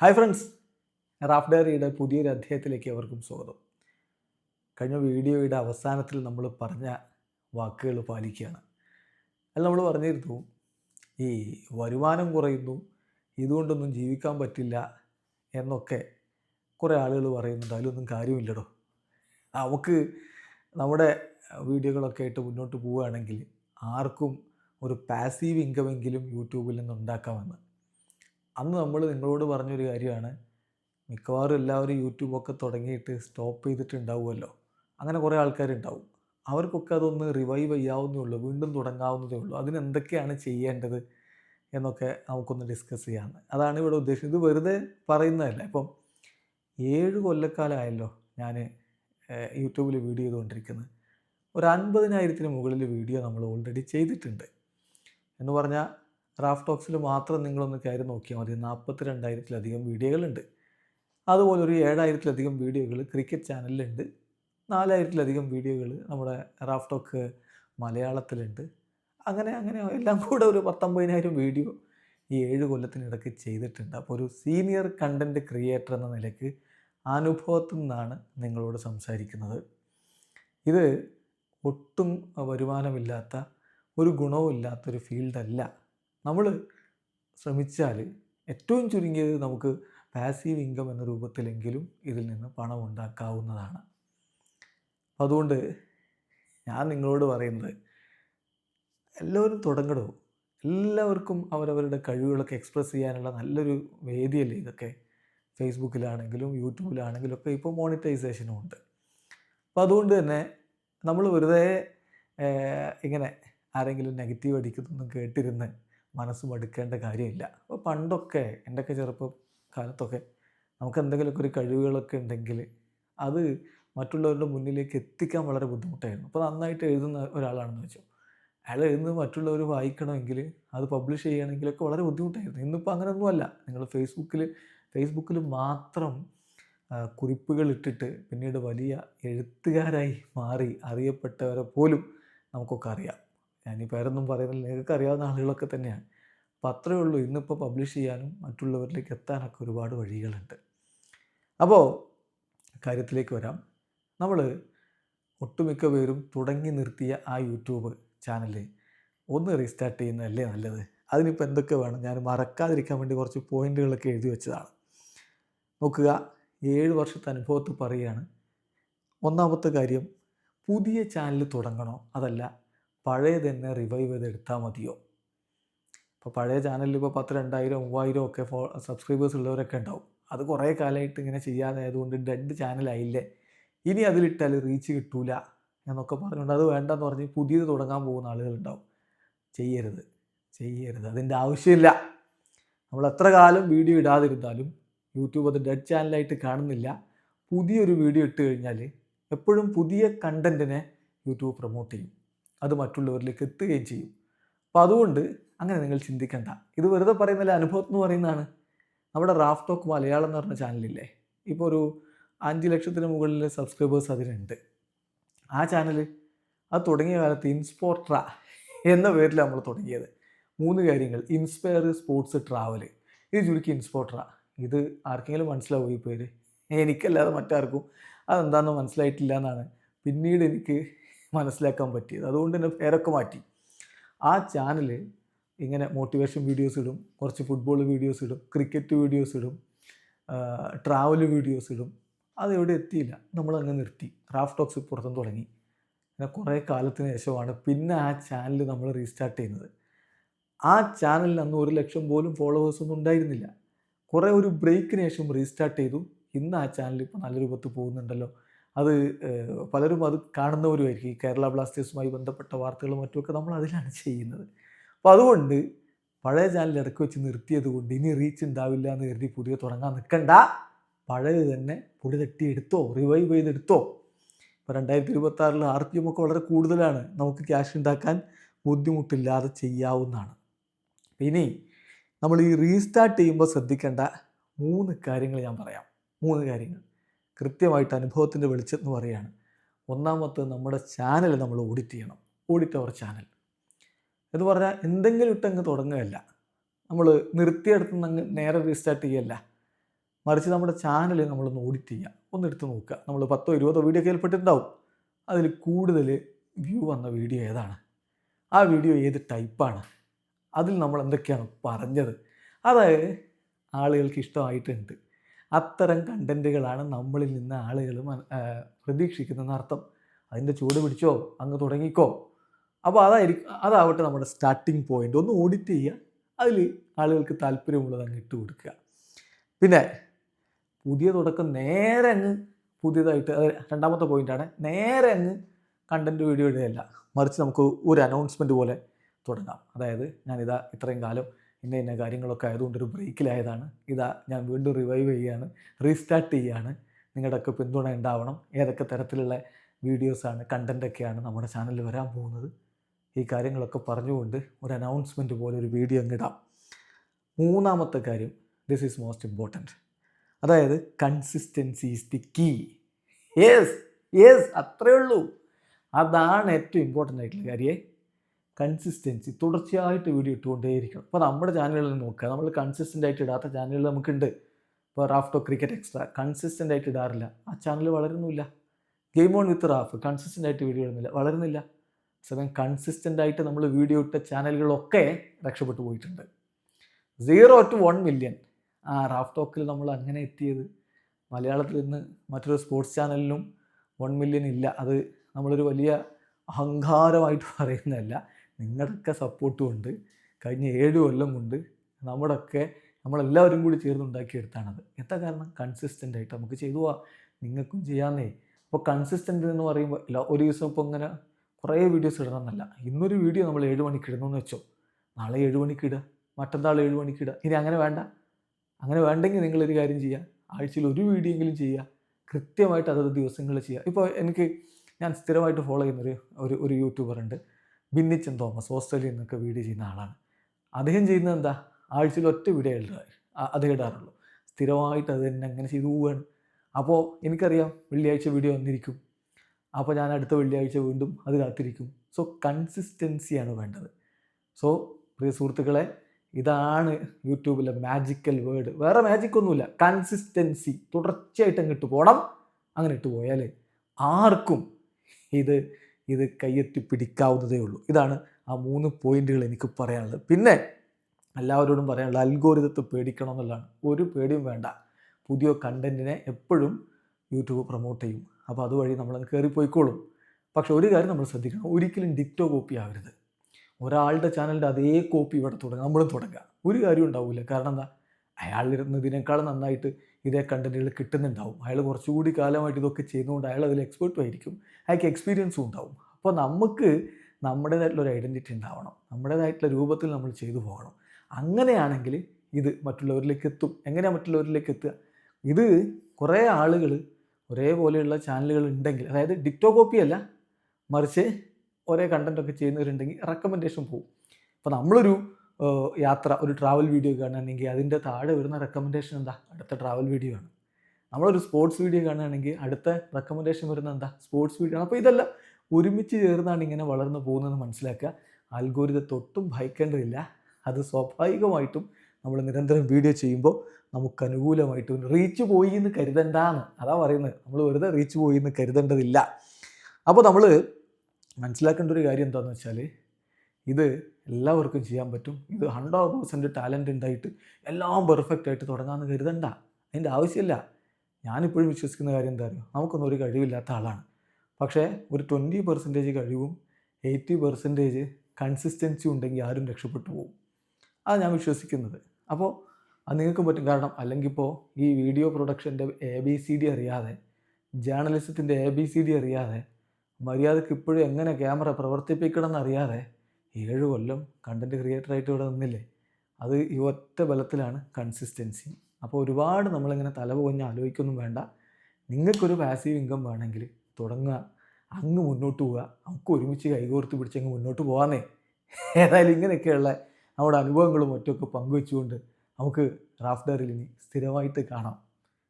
Hi friends Raf ഡയറിയുടെ പുതിയൊരു അധ്യായത്തിലേക്ക് അവർക്കും സ്വാഗതം. കഴിഞ്ഞ വീഡിയോയുടെ അവസാനത്തിൽ നമ്മൾ പറഞ്ഞ വാക്കുകൾ പാലിക്കുകയാണ്. അതിൽ നമ്മൾ പറഞ്ഞിരുന്നു ഈ വരുമാനം കുറയുന്നു ഇതുകൊണ്ടൊന്നും ജീവിക്കാൻ പറ്റില്ല എന്നൊക്കെ കുറേ ആളുകൾ പറയുന്നുണ്ട്. അതിലൊന്നും കാര്യമില്ലടോ. നമുക്ക് നമ്മുടെ വീഡിയോകളൊക്കെ ആയിട്ട് മുന്നോട്ട് പോവുകയാണെങ്കിൽ ആർക്കും ഒരു പാസീവ് ഇൻകമെങ്കിലും യൂട്യൂബിൽ നിന്ന് ഉണ്ടാക്കാമെന്ന്. അന്ന് നമ്മൾ നിങ്ങളോട് പറഞ്ഞൊരു കാര്യമാണ്. മിക്കവാറും എല്ലാവരും യൂട്യൂബൊക്കെ തുടങ്ങിയിട്ട് സ്റ്റോപ്പ് ചെയ്തിട്ടുണ്ടാവുമല്ലോ. അങ്ങനെ കുറേ ആൾക്കാരുണ്ടാവും. അവർക്കൊക്കെ അതൊന്ന് റിവൈവ് ചെയ്യാവുന്നേ ഉള്ളൂ. വീണ്ടും തുടങ്ങാവുന്നതേ ഉള്ളൂ. അതിനെന്തൊക്കെയാണ് ചെയ്യേണ്ടത് എന്നൊക്കെ നമുക്കൊന്ന് ഡിസ്കസ് ചെയ്യാമെന്ന് അതാണ് ഇവിടെ ഉദ്ദേശിച്ചത് ഇത് വെറുതെ പറയുന്നതല്ല. ഇപ്പം ഏഴ് കൊല്ലക്കാലമായല്ലോ ഞാൻ യൂട്യൂബിൽ വീഡിയോ ചെയ്തുകൊണ്ടിരിക്കുന്നത്. ഒരു അൻപതിനായിരത്തിന് മുകളിൽ വീഡിയോ നമ്മൾ ഓൾറെഡി ചെയ്തിട്ടുണ്ട്. എന്ന് പറഞ്ഞാൽ റാഫ് ടോക്സിൽ മാത്രം നിങ്ങളൊന്ന് കയറി നോക്കിയാൽ മതി. നാൽപ്പത്തി രണ്ടായിരത്തിലധികം വീഡിയോകളുണ്ട്. അതുപോലെ ഒരു ഏഴായിരത്തിലധികം വീഡിയോകൾ ക്രിക്കറ്റ് ചാനലിലുണ്ട്. നാലായിരത്തിലധികം വീഡിയോകൾ നമ്മുടെ റാഫ് ടോക്ക് മലയാളത്തിലുണ്ട്. അങ്ങനെ അങ്ങനെ എല്ലാം കൂടെ ഒരു പത്തൊമ്പതിനായിരം വീഡിയോ ഈ ഏഴ് കൊല്ലത്തിനിടയ്ക്ക് ചെയ്തിട്ടുണ്ട്. അപ്പോൾ ഒരു സീനിയർ കണ്ടന്റ് ക്രിയേറ്റർ എന്ന നിലയ്ക്ക് അനുഭവത്തിൽ നിന്നാണ് നിങ്ങളോട് സംസാരിക്കുന്നത്. ഇത് ഒട്ടും വരുമാനമില്ലാത്ത ഒരു ഗുണവും ഇല്ലാത്തൊരു ഫീൽഡല്ല. നമ്മൾ ശ്രമിച്ചാൽ ഏറ്റവും ചുരുങ്ങിയത് നമുക്ക് പാസീവ് ഇൻകം എന്ന രൂപത്തിലെങ്കിലും ഇതിൽ നിന്ന് പണം ഉണ്ടാക്കാവുന്നതാണ്. അപ്പം അതുകൊണ്ട് ഞാൻ നിങ്ങളോട് പറയുന്നത് എല്ലാവരും തുടങ്ങടോ. എല്ലാവർക്കും അവരവരുടെ കഴിവുകളൊക്കെ എക്സ്പ്രസ് ചെയ്യാനുള്ള നല്ലൊരു വേദിയല്ലേ ഇതൊക്കെ. ഫേസ്ബുക്കിലാണെങ്കിലും യൂട്യൂബിലാണെങ്കിലും ഒക്കെ ഇപ്പോൾ മോണിറ്റൈസേഷനും ഉണ്ട്. അപ്പോൾ അതുകൊണ്ട് തന്നെ നമ്മൾ വെറുതെ ഇങ്ങനെ ആരെങ്കിലും നെഗറ്റീവ് അടിക്കുന്നൊന്നും കേട്ടിരുന്ന് മനസ്സ് മടുക്കേണ്ട കാര്യമില്ല. അപ്പോൾ പണ്ടൊക്കെ എന്റെയൊക്കെ ചെറുപ്പം കാലത്തൊക്കെ നമുക്ക് എന്തെങ്കിലുമൊക്കെ ഒരു കഴിവുകളൊക്കെ ഉണ്ടെങ്കിൽ അത് മറ്റുള്ളവരുടെ മുന്നിലേക്ക് എത്തിക്കാൻ വളരെ ബുദ്ധിമുട്ടായിരുന്നു. അപ്പോൾ നന്നായിട്ട് എഴുതുന്ന ഒരാളാണെന്ന് വെച്ചു. അയാൾ എഴുതുന്നത് മറ്റുള്ളവർ വായിക്കണമെങ്കിൽ അത് പബ്ലിഷ് ചെയ്യണമെങ്കിലൊക്കെ വളരെ ബുദ്ധിമുട്ടായിരുന്നു. ഇന്നിപ്പോൾ അങ്ങനെയൊന്നുമല്ല. നിങ്ങൾ ഫേസ്ബുക്കിൽ ഫേസ്ബുക്കിൽ മാത്രം കുറിപ്പുകൾ ഇട്ടിട്ട് പിന്നീട് വലിയ എഴുത്തുകാരായി മാറി അറിയപ്പെട്ടവരെ പോലും നമുക്കൊക്കെ അറിയാം. ഈ പേരൊന്നും പറയുന്നില്ല. നിങ്ങൾക്ക് അറിയാവുന്ന ആളുകളൊക്കെ തന്നെയാണ്. അപ്പോൾ അത്രയേ ഉള്ളൂ. ഇന്നിപ്പോൾ പബ്ലിഷ് ചെയ്യാനും മറ്റുള്ളവരിലേക്ക് എത്താനൊക്കെ ഒരുപാട് വഴികളുണ്ട്. അപ്പോൾ കാര്യത്തിലേക്ക് വരാം. നമ്മൾ ഒട്ടുമിക്ക പേരും തുടങ്ങി നിർത്തിയ ആ യൂട്യൂബ് ചാനൽ ഒന്ന് റീസ്റ്റാർട്ട് ചെയ്യുന്നതല്ലേ നല്ലത്? അതിനിപ്പോൾ എന്തൊക്കെ വേണം? ഞാൻ മറക്കാതിരിക്കാൻ വേണ്ടി കുറച്ച് പോയിന്റുകളൊക്കെ എഴുതി വെച്ചതാണ്. നോക്കുക. ഏഴ് വർഷത്തെ അനുഭവത്തിൽ പറയുകയാണ്. ഒന്നാമത്തെ കാര്യം പുതിയ ചാനൽ തുടങ്ങണോ? അതല്ല പഴയ തന്നെ റിവൈവ് ചെയ്ത് എടുത്താൽ മതിയോ? ഇപ്പോൾ പഴയ ചാനലിൽ ഇപ്പോൾ പത്ത് രണ്ടായിരം മൂവായിരം ഒക്കെ ഫോ സബ്സ്ക്രൈബേഴ്സ് ഉള്ളവരൊക്കെ ഉണ്ടാവും. അത് കുറേ കാലമായിട്ട് ഇങ്ങനെ ചെയ്യാതെ ആയതുകൊണ്ട് ഡെഡ് ചാനലായില്ലേ ഇനി അതിലിട്ടാൽ റീച്ച് കിട്ടൂല എന്നൊക്കെ പറഞ്ഞുകൊണ്ട് അത് വേണ്ടെന്ന് പറഞ്ഞ് പുതിയത് തുടങ്ങാൻ പോകുന്ന ആളുകളുണ്ടാവും. ചെയ്യരുത്. ചെയ്യരുത്. അതിന്റെ ആവശ്യമില്ല. നമ്മൾ എത്ര കാലം വീഡിയോ ഇടാതിരുന്നാലും യൂട്യൂബ് അത് ഡെഡ് ചാനലായിട്ട് കാണുന്നില്ല. പുതിയൊരു വീഡിയോ ഇട്ട് കഴിഞ്ഞാൽ എപ്പോഴും പുതിയ കണ്ടന്റിനെ യൂട്യൂബ് പ്രൊമോട്ട് ചെയ്യും. അത് മറ്റുള്ളവരിലേക്ക് എത്തുകയും ചെയ്യും. അപ്പോൾ അതുകൊണ്ട് അങ്ങനെ നിങ്ങൾ ചിന്തിക്കണ്ട. ഇത് വെറുതെ പറയുന്നില്ല അനുഭവം എന്ന് പറയുന്നതാണ്. നമ്മുടെ റാഫ് ടോക്ക് മലയാളം എന്ന് പറഞ്ഞ ചാനലില്ലേ? ഇപ്പോൾ ഒരു അഞ്ച് ലക്ഷത്തിന് മുകളിൽ സബ്സ്ക്രൈബേഴ്സ് അതിനുണ്ട് ആ ചാനൽ അത് തുടങ്ങിയ കാലത്ത് ഇൻസ്പോർട്ര എന്ന പേരിൽ നമ്മൾ തുടങ്ങിയത്. മൂന്ന് കാര്യങ്ങൾ. ഇൻസ്പയർ സ്പോർട്സ് ട്രാവൽ ഇത് ചുരുക്കി ഇൻസ്പോർട്ര. ഇത് ആർക്കെങ്കിലും മനസ്സിലാവും ഈ പേര്? എനിക്കല്ലാതെ മറ്റാർക്കും. അതെന്താണെന്ന് മനസ്സിലായിട്ടില്ല എന്നാണ്. പിന്നീട് എനിക്ക് മനസ്സിലാക്കാൻ പറ്റിയത്. അതുകൊണ്ട് തന്നെ പേരൊക്കെ മാറ്റി. ആ ചാനൽ ഇങ്ങനെ മോട്ടിവേഷൻ വീഡിയോസ് ഇടും. കുറച്ച് ഫുട്ബോൾ വീഡിയോസ് ഇടും. ക്രിക്കറ്റ് വീഡിയോസ് ഇടും. ട്രാവൽ വീഡിയോസ് ഇടും. അതെവിടെ എത്തിയില്ല. നമ്മൾ അങ്ങ് നിർത്തി. ക്രാഫ്റ്റ് ടോക്സ് പുറത്തും തുടങ്ങി. അങ്ങനെ കുറേ കാലത്തിന് ശേഷമാണ് പിന്നെ ആ ചാനൽ നമ്മൾ റീസ്റ്റാർട്ട് ചെയ്യുന്നത്. ആ ചാനലിൽ അന്ന് ഒരു ലക്ഷം പോലും ഫോളോവേഴ്സൊന്നും ഉണ്ടായിരുന്നില്ല. കുറേ ഒരു ബ്രേക്കിന് ശേഷം റീസ്റ്റാർട്ട് ചെയ്തു. ഇന്ന് ആ ചാനൽ ഇപ്പോൾ നല്ല രൂപത്തിൽ പോകുന്നുണ്ടല്ലോ. അത് പലരും അത് കാണുന്നവരുമായിരിക്കും. ഈ കേരള ബ്ലാസ്റ്റേഴ്സുമായി ബന്ധപ്പെട്ട വാർത്തകളും മറ്റുമൊക്കെ നമ്മൾ അതിലാണ് ചെയ്യുന്നത്. അപ്പോൾ അതുകൊണ്ട് പഴയ ചാനൽ ഇടയ്ക്ക് വെച്ച് നിർത്തിയത് കൊണ്ട് ഇനി റീച്ച് ഉണ്ടാവില്ല എന്ന് കരുതി പുതിയ തുടങ്ങാൻ നിൽക്കണ്ട. പഴയത് തന്നെ പൊടി തട്ടി എടുത്തോ റിവൈവ് ചെയ്തെടുത്തോ. ഇപ്പോൾ രണ്ടായിരത്തി ഇരുപത്തി ആറിൽ ആർ പി എം ഒക്കെ വളരെ കൂടുതലാണ്. നമുക്ക് ക്യാഷ് ഉണ്ടാക്കാൻ ബുദ്ധിമുട്ടില്ലാതെ ചെയ്യാവുന്നതാണ്. ഇനി നമ്മൾ ഈ റീസ്റ്റാർട്ട് ചെയ്യുമ്പോൾ ശ്രദ്ധിക്കേണ്ട മൂന്ന് കാര്യങ്ങൾ ഞാൻ പറയാം. മൂന്ന് കാര്യങ്ങൾ. കൃത്യമായിട്ട് അനുഭവത്തിന്റെ വെളിച്ചെന്ന് പറയുകയാണ്. ഒന്നാമത്തെ നമ്മുടെ ചാനൽ നമ്മൾ ഓഡിറ്റ് ചെയ്യണം. ഓഡിറ്റ് അവർ ചാനൽ എന്ന് പറഞ്ഞാൽ എന്തെങ്കിലും ഇട്ടങ്ങ് തുടങ്ങുകയല്ല. നമ്മൾ നിർത്തിയെടുത്ത് അങ്ങ് നേരെ റീസ്റ്റാർട്ട് ചെയ്യല്ല മറിച്ച് നമ്മുടെ ചാനൽ നമ്മളൊന്ന് ഓഡിറ്റ് ചെയ്യുക. ഒന്ന് എടുത്ത് നോക്കുക. നമ്മൾ പത്തോ ഇരുപതോ വീഡിയോ കേൾപ്പെട്ടിട്ടുണ്ടാവും അതിൽ കൂടുതൽ വ്യൂ വന്ന വീഡിയോ ഏതാണ്? ആ വീഡിയോ ഏത് ടൈപ്പാണ് അതിൽ നമ്മൾ എന്തൊക്കെയാണ് പറഞ്ഞത്? അതായത് ആളുകൾക്ക് ഇഷ്ടമായിട്ടുണ്ട്. അത്തരം കണ്ടന്റുകളാണ് നമ്മളിൽ നിന്ന് ആളുകൾ പ്രതീക്ഷിക്കുന്നതെന്ന് അർത്ഥം. അതിന്റെ ചൂട് പിടിച്ചോ അങ്ങ് തുടങ്ങിക്കോ. അപ്പോൾ അതായിരിക്കും അതാവട്ടെ നമ്മുടെ സ്റ്റാർട്ടിങ് പോയിന്റ് ഒന്ന് ഓഡിറ്റ് ചെയ്യുക. അതിൽ ആളുകൾക്ക് താല്പര്യമുള്ളത് അങ്ങ് ഇട്ട് കൊടുക്കുക. പിന്നെ പുതിയ തുടക്കം നേരെ അങ്ങ് പുതിയതായിട്ട് അത് രണ്ടാമത്തെ പോയിന്റാണ് നേരെ അങ്ങ് കണ്ടന്റ് വീഡിയോ ഇടുകയല്ല. മറിച്ച് നമുക്ക് ഒരു അനൗൺസ്മെന്റ് പോലെ തുടങ്ങാം. അതായത് ഞാനിതാ ഇത്രയും കാലം ഇന്ന ഇന്ന കാര്യങ്ങളൊക്കെ ആയതുകൊണ്ട് ഒരു ബ്രേക്കിലായതാണ്. ഇതാ ഞാൻ വീണ്ടും റിവൈവ് ചെയ്യുകയാണ്. റീസ്റ്റാർട്ട് ചെയ്യുകയാണ് നിങ്ങളുടെയൊക്കെ പിന്തുണ ഉണ്ടാവണം. ഏതൊക്കെ തരത്തിലുള്ള വീഡിയോസാണ് കണ്ടന്റൊക്കെയാണ് നമ്മുടെ ചാനലിൽ വരാൻ പോകുന്നത്. ഈ കാര്യങ്ങളൊക്കെ പറഞ്ഞുകൊണ്ട് ഒരു അനൗൺസ്മെന്റ് പോലെ ഒരു വീഡിയോ ഇടാം. മൂന്നാമത്തെ കാര്യം ദിസ് ഈസ് മോസ്റ്റ് ഇമ്പോർട്ടന്റ് അതായത് consistency is the key yes yes അത്രയേ ഉള്ളൂ. അതാണ് ഏറ്റവും ഇമ്പോർട്ടന്റ് ആയിട്ടുള്ള കാര്യമേ കൺസിസ്റ്റൻസി തുടർച്ചയായിട്ട് വീഡിയോ ഇട്ടുകൊണ്ടേയിരിക്കണം. അപ്പോൾ നമ്മുടെ ചാനലുകളിൽ നോക്കുക നമ്മൾ കൺസിസ്റ്റന്റ് ആയിട്ട് ഇടാത്ത ചാനലുകൾ നമുക്കുണ്ട്. ഇപ്പോൾ റാഫ്റ്റോ ക്രിക്കറ്റ് എക്സ്ട്രാ കൺസിസ്റ്റന്റ് ആയിട്ട് ഇടാറില്ല. ആ channel വളരുന്നില്ല game on with Raf consistent ആയിട്ട് വീഡിയോ ഇടുന്നില്ല. വളരുന്നില്ല. സമയം കൺസിസ്റ്റന്റ് ആയിട്ട് നമ്മൾ വീഡിയോ ഇട്ട ചാനലുകളൊക്കെ രക്ഷപ്പെട്ടു പോയിട്ടുണ്ട്. സീറോ ടു വൺ മില്യൺ ആ റാഫ് ടോക്കിൽ നമ്മൾ അങ്ങനെ എത്തിയത്. മലയാളത്തിൽ നിന്ന് മറ്റൊരു സ്പോർട്സ് ചാനലിനും വൺ മില്യൺ ഇല്ല. അത് നമ്മളൊരു വലിയ അഹങ്കാരമായിട്ട് പറയുന്നതല്ല. നിങ്ങളുടെയൊക്കെ സപ്പോർട്ടും ഉണ്ട്. കഴിഞ്ഞ ഏഴ് കൊല്ലം കൊണ്ട് നമ്മുടെയൊക്കെ നമ്മളെല്ലാവരും കൂടി ചേർന്ന് ഉണ്ടാക്കിയെടുത്താണത് എന്താ കാരണം? കൺസിസ്റ്റന്റ് ആയിട്ട് നമുക്ക് ചെയ്തു പോവാം. നിങ്ങൾക്കും ചെയ്യാമെന്നേ അപ്പോൾ കൺസിസ്റ്റന്റ് എന്ന് പറയുമ്പോൾ ഇല്ല ഒരു ദിവസം ഇപ്പോൾ ഇങ്ങനെ കുറേ വീഡിയോസ് ഇടണമെന്നല്ല. ഇന്നൊരു വീഡിയോ നമ്മൾ ഏഴ് മണിക്ക് ഇടുന്നു വെച്ചോ. നാളെ ഏഴ് മണിക്ക് ഇടുക മറ്റന്നാൾ ഏഴ് മണിക്ക് ഇടുക ഇനി അങ്ങനെ വേണ്ട. അങ്ങനെ വേണ്ടെങ്കിൽ നിങ്ങളൊരു കാര്യം ചെയ്യുക ആഴ്ചയിൽ ഒരു വീഡിയോ എങ്കിലും ചെയ്യുക കൃത്യമായിട്ട് അതത് ദിവസങ്ങളിൽ ചെയ്യുക ഇപ്പോൾ എനിക്ക് ഞാൻ സ്ഥിരമായിട്ട് ഫോളോ ചെയ്യുന്നൊരു ഒരു ഒരു യൂട്യൂബർ ഉണ്ട്. ബിന്നിച്ചൻ തോമസ് ഓസ്ട്രേലിയയിൽ നിന്നൊക്കെ വീഡിയോ ചെയ്യുന്ന ആളാണ്. അദ്ദേഹം ചെയ്യുന്നത് എന്താ? ആഴ്ചയിൽ ഒറ്റ വീഡിയോ ഇടുക അത് ഇടാറുള്ളൂ. സ്ഥിരമായിട്ട് അത് തന്നെ അങ്ങനെ ചെയ്തു പോവുകയാണ് അപ്പോൾ എനിക്കറിയാം വെള്ളിയാഴ്ച വീഡിയോ വന്നിരിക്കും. അപ്പോൾ ഞാൻ അടുത്ത വെള്ളിയാഴ്ച വീണ്ടും അത് കാത്തിരിക്കും. സോ കൺസിസ്റ്റൻസിയാണ് വേണ്ടത്. സോ പ്രിയ സുഹൃത്തുക്കളെ ഇതാണ് യൂട്യൂബിലെ മാജിക്കൽ വേർഡ് വേറെ മാജിക് ഒന്നുമില്ല. കൺസിസ്റ്റൻസി തുടർച്ചയായിട്ട് അങ്ങ് ഇട്ട് പോകണം അങ്ങനെ ഇട്ട് പോയാൽ ആർക്കും ഇത് ഇത് കയ്യെത്തി പിടിക്കാവുന്നതേ ഉള്ളൂ. ഇതാണ് ആ മൂന്ന് പോയിന്റുകൾ എനിക്ക് പറയാനുള്ളത്. പിന്നെ എല്ലാവരോടും പറയാനുള്ള അൽഗോരിതത്തെ പേടിക്കണം എന്നുള്ളതാണ്. ഒരു പേടിയും വേണ്ട. പുതിയ കണ്ടന്റിനെ എപ്പോഴും യൂട്യൂബ് പ്രൊമോട്ട് ചെയ്യും. അപ്പോൾ അതുവഴി നമ്മൾ നമ്മളങ്ങ് കയറിപ്പോയിക്കോളും. പക്ഷെ ഒരു കാര്യം നമ്മൾ ശ്രദ്ധിക്കണം. ഒരിക്കലും ഡിക്റ്റോ കോപ്പി ആവരുത്. ഒരാളുടെ ചാനലിന്റെ അതേ കോപ്പി ഇവിടെ തുടങ്ങുക. നമ്മളും തുടങ്ങുക. ഒരു കാര്യം ഉണ്ടാവില്ല. കാരണം എന്താ? അയാളിരുന്നതിനേക്കാൾ നന്നായിട്ട് ഇതേ കണ്ടന്റുകൾ കിട്ടുന്നുണ്ടാവും. അയാൾ കുറച്ചുകൂടി കാലമായിട്ട് ഇതൊക്കെ ചെയ്യുന്നതുകൊണ്ട് അയാൾ അതിൽ എക്സ്പേർട്ടും ആയിരിക്കും. അയാൾക്ക് എക്സ്പീരിയൻസും ഉണ്ടാവും. അപ്പോൾ നമുക്ക് നമ്മുടേതായിട്ടുള്ള ഒരു ഐഡന്റിറ്റി ഉണ്ടാവണം. നമ്മുടേതായിട്ടുള്ള രൂപത്തിൽ നമ്മൾ ചെയ്തു പോകണം. അങ്ങനെയാണെങ്കിൽ ഇത് മറ്റുള്ളവരിലേക്ക് എത്തും. എങ്ങനെയാണ് മറ്റുള്ളവരിലേക്ക് എത്തുക? ഇത് കുറേ ആളുകൾ ഒരേപോലെയുള്ള ചാനലുകൾ ഉണ്ടെങ്കിൽ അതായത് ഡിക്റ്റോ കോപ്പി അല്ല മറിച്ച് ഒരേ കണ്ടന്റൊക്കെ ചെയ്യുന്നവരുണ്ടെങ്കിൽ റെക്കമെൻഡേഷൻ പോകും അപ്പോൾ നമ്മളൊരു യാത്ര ഒരു ട്രാവൽ വീഡിയോ കാണുകയാണെങ്കിൽ അതിന്റെ താഴെ വരുന്ന റെക്കമെൻഡേഷൻ എന്താ? അടുത്ത ട്രാവൽ വീഡിയോ ആണ്. നമ്മളൊരു സ്പോർട്സ് വീഡിയോ കാണുകയാണെങ്കിൽ അടുത്ത റെക്കമെൻഡേഷൻ വരുന്ന എന്താ? സ്പോർട്സ് വീഡിയോ ആണ്. അപ്പോൾ ഇതെല്ലാം ഒരുമിച്ച് ചേർന്നാണ് ഇങ്ങനെ വളർന്നു പോകുന്നതെന്ന് മനസ്സിലാക്കുക. അൽഗോരിതത്തൊട്ടും ഭയക്കേണ്ടതില്ല അത് സ്വാഭാവികമായിട്ടും നമ്മൾ നിരന്തരം വീഡിയോ ചെയ്യുമ്പോൾ നമുക്ക് അനുകൂലമായിട്ടും റീച്ച് പോയി എന്ന് കരുതണ്ടാന്ന് അതാ പറയുന്നത്. നമ്മൾ വെറുതെ റീച്ച് പോയി എന്ന് കരുതേണ്ടതില്ല. അപ്പോൾ നമ്മൾ മനസ്സിലാക്കേണ്ട ഒരു കാര്യം എന്താണെന്ന് വെച്ചാൽ ഇത് എല്ലാവർക്കും ചെയ്യാൻ പറ്റും. ഇത് ഹൺഡ്രഡ് പേഴ്സന്റ് ടാലന്റ് ഉണ്ടായിട്ട് എല്ലാം പെർഫെക്റ്റ് ആയിട്ട് തുടങ്ങാമെന്ന് കരുതണ്ട. അതിന്റെ ആവശ്യമില്ല. ഞാനിപ്പോഴും വിശ്വസിക്കുന്ന കാര്യം എന്താ അറിയോ? നമുക്കൊന്നും ഒരു കഴിവില്ലാത്ത ആളാണ്. പക്ഷേ ഒരു ട്വന്റി പെർസെന്റേജ് കഴിവും എയ്റ്റി പെർസെന്റേജ് കൺസിസ്റ്റൻസി ഉണ്ടെങ്കിൽ ആരും രക്ഷപ്പെട്ടു പോകും അത് ഞാൻ വിശ്വസിക്കുന്നത്. അപ്പോൾ അത് നിങ്ങൾക്കും പറ്റും. കാരണം അല്ലെങ്കിൽ ഇപ്പോൾ ഈ വീഡിയോ പ്രൊഡക്ഷന്റെ എ ബി സി ഡി അറിയാതെ ജേർണലിസത്തിന്റെ എ ബി സി ഡി അറിയാതെ മര്യാദയ്ക്ക് ഇപ്പോഴും എങ്ങനെ ക്യാമറ പ്രവർത്തിപ്പിക്കണം എന്നറിയാതെ ഏഴ് കൊല്ലം കണ്ടന്റ് ക്രിയേറ്ററായിട്ട് ഇവിടെ നിന്നില്ലേ? അത് ഈ ഒറ്റ ബലത്തിലാണ് കൺസിസ്റ്റൻസി അപ്പോൾ ഒരുപാട് നമ്മളിങ്ങനെ തല പോഞ്ഞ് ആലോചിക്കൊന്നും വേണ്ട. നിങ്ങൾക്കൊരു പാസീവ് ഇൻകം വേണമെങ്കിൽ തുടങ്ങുക. അങ്ങ് മുന്നോട്ട് പോവുക. നമുക്ക് ഒരുമിച്ച് കൈകോർത്ത് പിടിച്ചങ്ങ് മുന്നോട്ട് പോകാന്നേ ഏതായാലും ഇങ്ങനെയൊക്കെയുള്ള നമ്മുടെ അനുഭവങ്ങളും മറ്റുമൊക്കെ പങ്കുവെച്ചുകൊണ്ട് നമുക്ക് റാഫ്ഡറിൽ ഇനി സ്ഥിരമായിട്ട് കാണാം.